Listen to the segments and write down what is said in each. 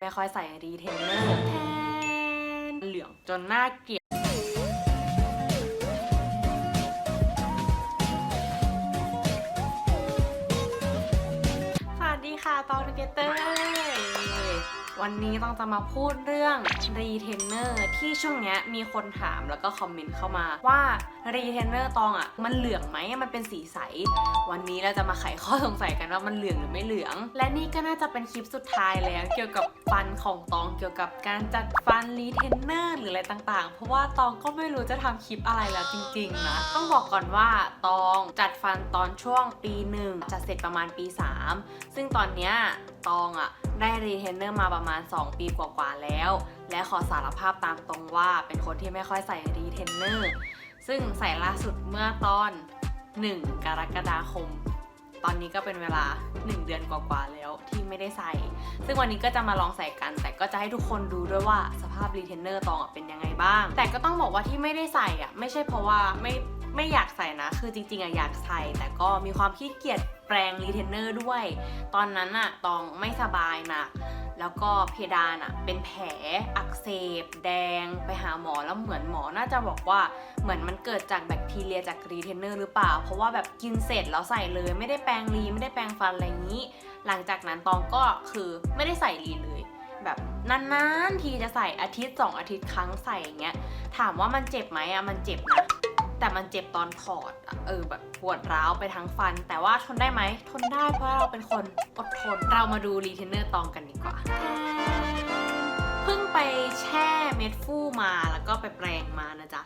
ไม่ค่อยใส่รีเทนเนอร์แทนเหลืองจนหน้าเกลียดสวัสดีค่ะตองเกเตอร์ วันนี้ต้องจะมาพูดเรื่องรีเทนเนอร์ที่ช่วงเนี้ยมีคนถามแล้วก็คอมเมนต์เข้ามาว่ารีเทนเนอร์ตองอะมันเหลืองไหมมันเป็นสีใส วันนี้เราจะมาไขข้อสงสัยกันว่ามันเหลืองหรือไม่เหลือง และนี่ก็น่าจะเป็นคลิปสุดท้ายแล้ว เกี่ยวกับฟันของตองเกี่ยวกับการจัดฟันรีเทนเนอร์หรืออะไรต่างๆ เพราะว่าตองก็ไม่รู้จะทำคลิปอะไรแล้วจริงๆนะต้องบอกก่อนว่าตองจัดฟันตอนช่วงปีหนึ่งจะเสร็จประมาณปี 3 ซึ่งตอนเนี้ยตองอะได้รีเทนเนอร์มาประมาณมาณ 2 ปีกว่าๆแล้ว และขอสารภาพตามตรงว่าเป็นคนที่ไม่ค่อยใส่รีเทนเนอร์ ซึ่งใส่ล่าสุดเมื่อตอน 1 กรกฎาคม ตอนนี้ก็เป็นเวลา 1 เดือนกว่าๆแล้วที่ไม่ได้ใส่ ซึ่งวันนี้ก็จะมาลองใส่กัน แต่ก็จะให้ทุกคนดูด้วยว่าสภาพรีเทนเนอร์ตองเป็นยังไงบ้าง แต่ก็ต้องบอกว่าที่ไม่ได้ใส่อะไม่ใช่เพราะว่าไม่ไม่อยากใส่นะ คือจริงๆอะอยากใส่ แต่ก็มีความขี้เกียจแปรงรีเทนเนอร์ด้วย ตอนนั้นอะตองไม่สบายหนัก แล้วก็เพดานอะเป็นแผลอักเสบ แดงไปหาหมอแล้วเหมือนหมอน่าจะบอกว่าเหมือนมันเกิดจากแบคทีเรียจากรีเทนเนอร์หรือเปล่า เพราะว่าแบบกินเสร็จแล้วใส่เลย ไม่ได้แปรงรีไม่ได้แปรงฟันอะไรอย่างนี้ หลังจากนั้นตองก็คือไม่ได้ใส่รีเลย แบบนานๆทีจะใส่อาทิตย์สองอาทิตย์ครั้งใส่อย่างเงี้ยถามว่ามันเจ็บไหมอะมันเจ็บนะ แต่มันเจ็บตอนถอดเออแบบปวดร้าวไปทั้งฟัน แต่ว่าทนได้ไหมทนได้เพราะเราเป็นคนอดทน เรามาดูรีเทนเนอร์ตองกันดีกว่าเพิ่งไปแช่เม็ดฟูมาแล้วก็ไปแปรงมานะจ๊ะ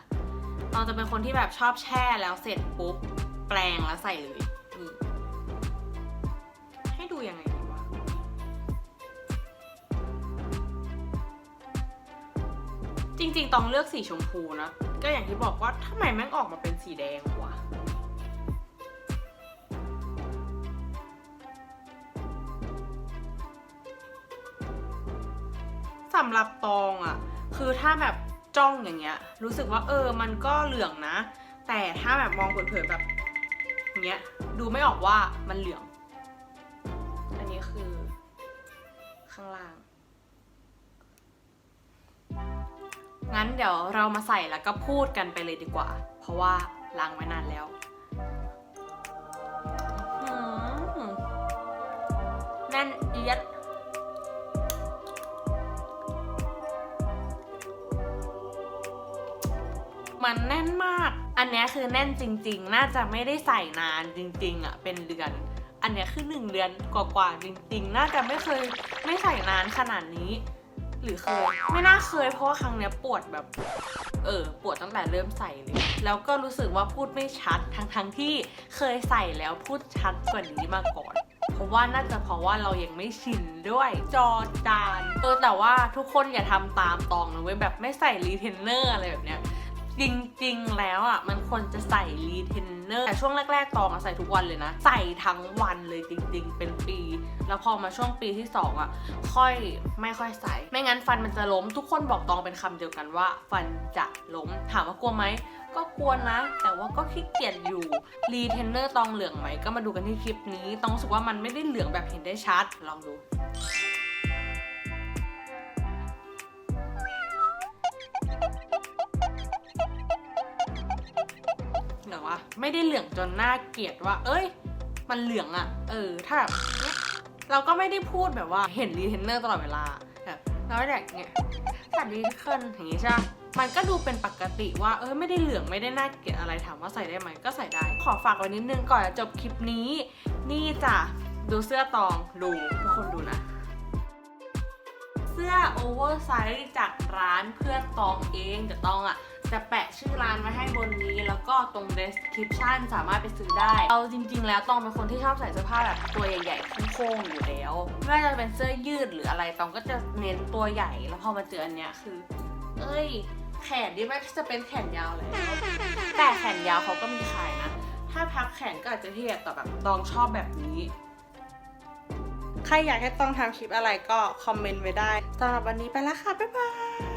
ตองจะเป็นคนที่แบบชอบแช่แล้วเสร็จปุ๊บแปรงแล้วใส่เลยให้ดูยังไงดีวะจริงๆตองเลือกสีชมพูนะ ก็อย่างที่บอกว่าทำไมแม่งออกมาเป็นสีแดงวะสำหรับตองอะคือถ้าแบบจ้องอย่างเงี้ย รู้สึกว่าเออมันก็เหลืองนะ แต่ถ้าแบบมองเผินๆแบบอย่างเงี้ยดูไม่ออกว่ามันเหลือง อันนี้คือข้างล่าง งั้นเดี๋ยวเรามาใส่แล้วก็พูดกันไปเลยดีกว่า เพราะว่าล้างไว้นานแล้วแน่นเอียดมันแน่นมาก อันนี้คือแน่นจริง ๆ น่าจะไม่ได้ใส่นานจริง ๆ อะ เป็นเดือน อันนี้คือหนึ่งเดือนกว่าๆจริง ๆ น่าจะไม่เคยไม่ใส่นานขนาดนี้ หรือเคย ไม่น่าเคยเพราะว่าครั้งเนี้ยปวดแบบ เออปวดตั้งแต่เริ่มใส่เลย แล้วก็รู้สึกว่าพูดไม่ชัดทั้งๆที่เคยใส่แล้วพูดชัดกว่านี้มาก่อน เพราะว่าน่าจะเพราะว่าเรายังไม่ชินด้วย จอจานเออแต่ว่าทุกคนอย่าทำตามตองนะเว้ยแบบไม่ใส่รีเทนเนอร์อะไรแบบเนี้ย จริงๆ แล้วอะมันควรจะใส่รีเทนเนอร์แต่ช่วงแรก ๆตองอะใส่ทุกวันเลยนะ ใส่ทั้งวันเลยจริง ๆ เป็นปี แล้วพอมาช่วงปีที่สองอะค่อยไม่ค่อยใส่ ไม่งั้นฟันมันจะล้ม ทุกคนบอกตองเป็นคำเดียวกันว่า ฟันจะล้มถามว่ากลัวไหมก็กลัวนะ แต่ว่าก็ขี้เกียจอยู่รีเทนเนอร์ตองเหลืองไหมก็มาดูกันที่คลิปนี้ตองรู้สึกว่ามันไม่ได้เหลืองแบบเห็นได้ชัดลองดู ไม่ได้เหลืองจนน่าเกลียดว่า เอ้ย มันเหลืองอะเออ ถ้าแบบเนี้ยเราก็ไม่ได้พูดแบบว่าเห็นรีเทนเนอร์ตลอดเวลาแบบเราไม่ได้เงี้ยสวัสดีทุกคนอย่างงี้ใช่ปะมันก็ดูเป็นปกติว่าเออไม่ได้เหลืองไม่ได้น่าเกลียดอะไรถามว่าใส่ได้ไหมก็ใส่ได้ ขอฝากไว้นิดนึงก่อนจะจบคลิปนี้ นี่จ้ะดูเสื้อตองดูทุกคนดูนะ เสื้อโอเวอร์ไซส์จากร้านเพื่อนตองเองแต่ตองอะ จะแปะชื่อร้านไว้ให้บนนี้ แล้วก็ตรง description สามารถไปซื้อได้ เอาจริง ๆ แล้วตองเป็นคนที่ชอบใส่เสื้อผ้าแบบตัวใหญ่ๆโค้งๆอยู่แล้ว ไม่ว่าจะเป็นเสื้อยืดหรืออะไรตองก็จะเน้นตัวใหญ่ แล้วพอมาเจออันเนี้ยคือ เอ้ย แขนนี่ไม่จะเป็นแขนยาวแล้วแต่แขนยาวเขาก็มีขายนะ ถ้าพับแขนก็อาจจะเทียบแต่แบบตองชอบแบบนี้ใครอยากให้ต้องทำคลิปอะไรก็คอมเมนต์ไว้ได้สำหรับวันนี้ไปแล้วค่ะ บ๊ายบาย